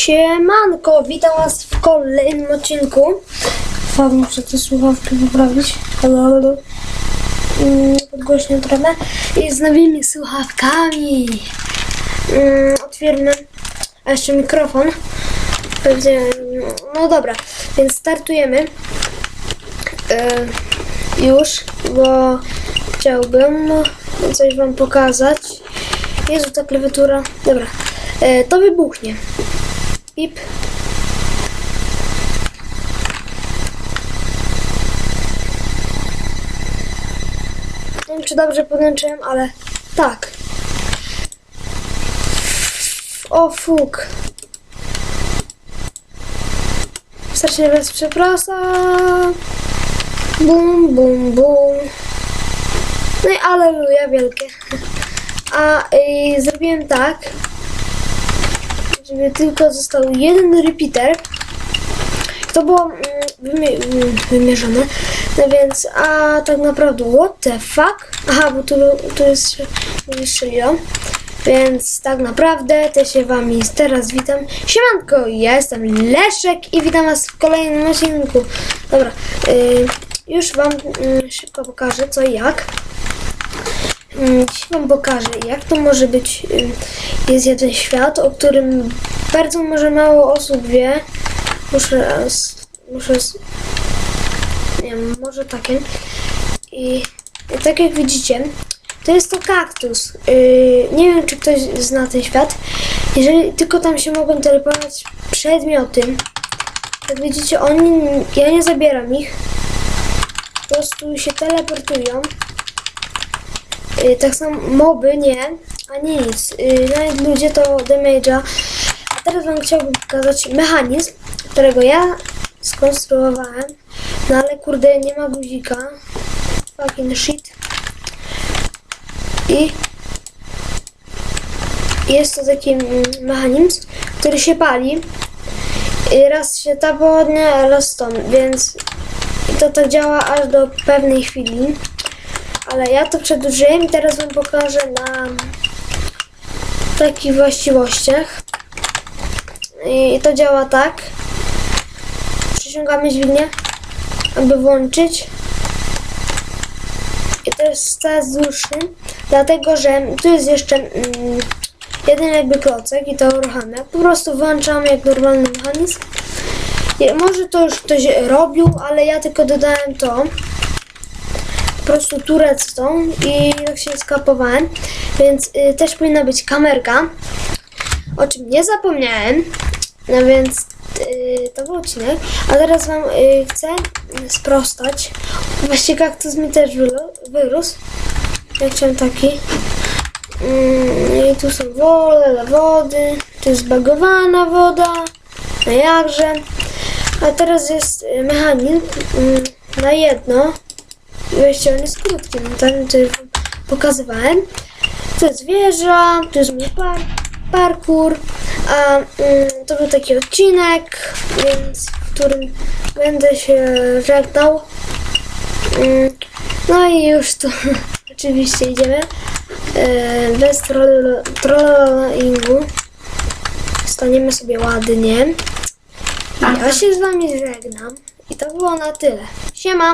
Siemanko, witam was w kolejnym odcinku. Fak, muszę te słuchawki poprawić. Halo, halo. Mm, Podgłośnię trochę. I z nowymi słuchawkami. Mm, Otwieram. A jeszcze mikrofon. No dobra, więc startujemy. E, już, bo chciałbym coś wam pokazać. Jezu, ta klawiatura. Dobra, e, to wybuchnie. Pip. Nie wiem, czy dobrze podłączyłem, ale tak. O, fuk. Strasznie was przepraszam. Bum, bum, bum. No i aleluja wielkie. A y, zrobiłem tak, żeby tylko został jeden repeater. To było mm, mm, wymierzone. No więc, a tak naprawdę, what the fuck? Aha, bo tu, tu jest, strzeliło. Więc tak naprawdę też się wami teraz witam. Siemanko, ja jestem Leszek i witam was w kolejnym odcinku. Dobra, y, już wam y, szybko pokażę co i jak. Mm, Dziś Wam pokażę, jak to może być. ym, Jest jeden świat, o którym bardzo może mało osób wie. Muszę. Muszę. Nie wiem, może takie. I, i tak jak widzicie, to jest to kaktus. Yy, nie wiem, czy ktoś zna ten świat. Jeżeli tylko tam się mogą teleportować przedmioty, jak widzicie, oni. Ja nie zabieram ich. Po prostu się teleportują. Y, tak samo moby nie, ani nic. Y, nawet ludzie to damage'a. A teraz wam chciałbym pokazać mechanizm, którego ja skonstruowałem. No ale kurde nie ma guzika. Fucking shit. I jest to taki mechanizm, który się pali. I raz się ta pochodnia, a raz tą, więc to tak działa aż do pewnej chwili. Ale ja to przedłużyłem i teraz wam pokażę na takich właściwościach. I to działa tak. Przyciągamy dźwignię, aby włączyć. I to jest coraz dłuższy, dlatego że tu jest jeszcze mm, jeden jakby klocek i to uruchamia. Po prostu włączamy jak normalny mechanizm. I może to już ktoś robił, ale ja tylko dodałem to prostu turecką i tak się skapowałem, więc y, też powinna być kamerka, o czym nie zapomniałem, no więc y, to był odcinek, a teraz wam y, chcę sprostać, właściwie kaktus mi też wyrósł, ja chciałem taki, Mm, i tu są woda, wody, tu jest bagowana woda, no jakże, a teraz jest y, mechanizm mm, na jedno, No ten, który wam pokazywałem. To jest wieża, to jest mój par parkour, a mm, to był taki odcinek, więc w którym będę się żegnał. Mm, no i już tu oczywiście idziemy. E, bez troll- trollingu. Staniemy sobie ładnie. Ja się z wami żegnam. I to było na tyle. Siema!